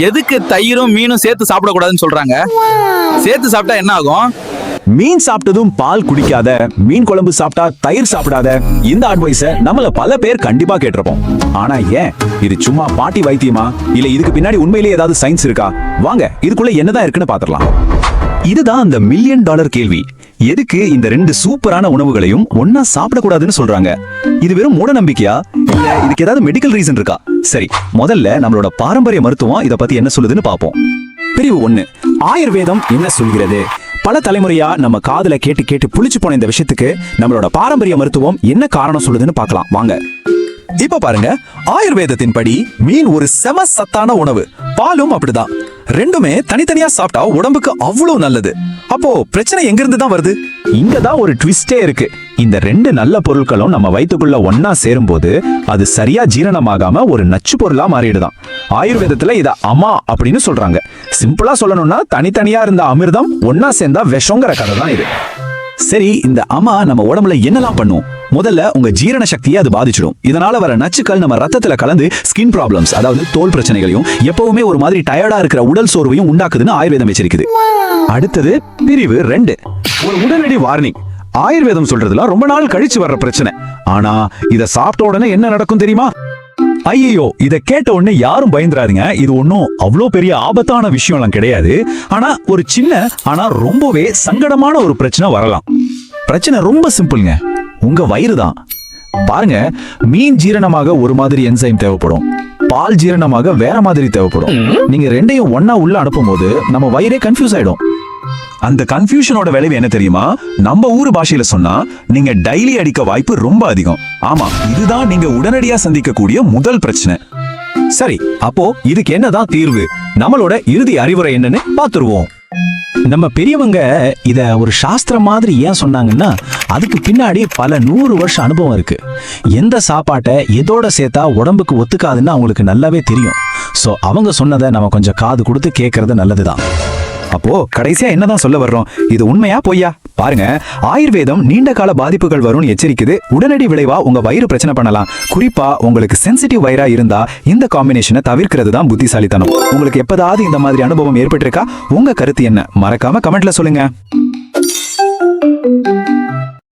எதுக்கு தயிரும் மீனும் சேர்த்து சாப்பிடக்கூடாதுன்னு சொல்றாங்க? சேர்த்து சாப்பிட்டா என்ன ஆகும் மீன் சாப்பிட்டதும் பால் குடிக்காத மீன் குழம்பு சாப்பிட்டா தயிர் சாப்பிடாத இந்த அட்வைஸ நம்மள பல பேர் கண்டிப்பா கேட்டிருப்போம். ஆனா ஏன்? இது சும்மா பாட்டி வைத்தியமா? இல்ல இதுக்கு பின்னாடி உண்மையிலேயே ஏதாவது சயின்ஸ் இருக்கா? வாங்க இதுக்குள்ள என்னதான் இருக்குன்னு பாத்திரலாம் இதுதான் அந்த மில்லியன் டாலர் கேள்வி. எதுக்கு இந்த ரெண்டு சூப்பரான உணவுகளையும் ஒன்னா சாப்பிடக்கூடாதுன்னு சொல்றாங்க? இது வெறும் மூட நம்பிக்கையா இல்ல இதுக்கு ஏதாவது மெடிக்கல் ரீசன் இருக்கா? சரி முதல்ல நம்மளோட பாரம்பரிய மருத்துவம் இதை பத்தி என்ன சொல்லுதுன்னு பார்ப்போம் பிரிவு ஒண்ணு ஆயுர்வேதம் என்ன சொல்கிறது? பல தலைமுறையா நம்ம காதல கேட்டு கேட்டு புளிச்சு போன இந்த விஷயத்துக்கு நம்மளோட பாரம்பரிய மருத்துவம் என்ன காரணம் சொல்லுதுன்னு பார்க்கலாம் வாங்க. இப்ப பாருங்க ஆயுர்வேதத்தின் படி மீன் ஒரு செம சத்தான உணவு. பாலும் அப்படிதான். ரெண்டுமே தனித்தனியா சாப்பிட்டா உடம்புக்கு அவ்வளவு நல்லது. அப்போ பிரச்சனை எங்க இருந்து தான் வருது? இங்க தான் ஒரு ட்விஸ்டே இருக்கு. இந்த ரெண்டு நல்ல பொருட்களும் நம்ம வயிற்றுக்குள்ள ஒன்னா சேரும்போது அது சரியா ஜீரணமாகாம ஒரு நச்சு பொருளா மாறிடுதான். ஆயுர்வேதத்துல இத அமா அப்படின்னு சொல்றாங்க. சிம்பிளா சொல்லணும்னா தனித்தனியா இருந்த அமிர்தம் ஒன்னா சேர்ந்தா விஷங்கிற கதை தான் இது. சரி இந்த அம்மா நம்ம உடம்புல என்னலாம் பண்ணும்? முதல்ல உங்க ஜீரண சக்தியை அது பாதிச்சிடும். இதனால வர நச்சுக்கள் நம்ம ரத்தத்துல கலந்து ஸ்கின் ப்ராப்ளம்ஸ் அதாவது தோல் பிரச்சனைகளையும் எப்பவுமே ஒரு மாதிரி டயர்டா இருக்கிற உடல் சோர்வையும் உண்டாக்குதுன்னு ஆயுர்வேதம் வச்சிருக்குது அடுத்தது பிரிவு ரெண்டு. ஒரு உடனடி வார்னிங் ஆயுர்வேதம் சொல்றதுல ரொம்ப நாள் கழிச்சு வர்ற பிரச்சனை. ஆனா இத சாப்பிட்ட உடனே என்ன நடக்கும் தெரியுமா? ஐயோ இத கேட்ட உடனே யாரும் பயந்துறாதீங்க. இது ஒன்றும் அவ்வளோ பெரிய ஆபத்தான விஷயம்லாம் கிடையாது. ஆனா ஒரு சின்ன ஆனா ரொம்பவே சங்கடமான ஒரு பிரச்சனை வரலாம். பிரச்சனை ரொம்ப சிம்பிள்ங்க. உங்க வயிறு தான். பாருங்க மீன் ஜீரணமாக ஒரு மாதிரி என்சைம் தேவைப்படும். பால் ஜீரணமாக வேற மாதிரி தேவைப்படும். நீங்க ரெண்டையும் ஒண்ணா உள்ள அனுப்பும்போது நம்ம வயிறே கன்ஃபியூஸ் ஆயிடும். அந்த கன்ஃபியூஷனோட விளைவு என்ன தெரியுமா? நம்ம ஊர் பாஷையில சொன்னா நீங்க டெய்லி அடிக்க வாய்ப்பு ரொம்ப அதிகம். ஆமா இதுதான் நீங்க உடனடியா சந்திக்கக்கூடிய முதல் பிரச்சனை. சரி அப்போ இதுக்கு என்னதான் தீர்வு? நம்மளோட இறுதி அறிவுரை என்னன்னு பாத்துருவோம். நம்ம பெரியவங்க இத ஒரு சாஸ்திரம் மாதிரி ஏன் சொன்னாங்கன்னா அதுக்கு பின்னாடி பல நூறு வருஷம் அனுபவம் இருக்கு. எந்த சாப்பாட்டை எதோட சேர்த்தா உடம்புக்கு ஒத்துக்காதுன்னு அவங்களுக்கு நல்லாவே தெரியும். ஸோ அவங்க சொன்னதை நம்ம கொஞ்சம் காது கொடுத்து கேட்கறது நல்லதுதான். அப்போ கடைசியா என்னதான் சொல்ல வர்றோம்? இது உண்மையா பொய்யா? பாருங்க ஆயுர்வேதம் நீண்ட கால பாதிப்புகள் வரும்னு எச்சரிக்குது. உடனடி விளைவா உங்க வயிறு பிரச்சனை பண்ணலாம். குறிப்பா உங்களுக்கு சென்சிட்டிவ் வயிறா இருந்தா இந்த காம்பினேஷனை தவிர்க்கிறது தான் புத்திசாலித்தனம். உங்களுக்கு எப்பதாவது இந்த மாதிரி அனுபவம் ஏற்பட்டிருக்கா? உங்க கருத்து என்ன? மறக்காம கமெண்ட்ல சொல்லுங்க.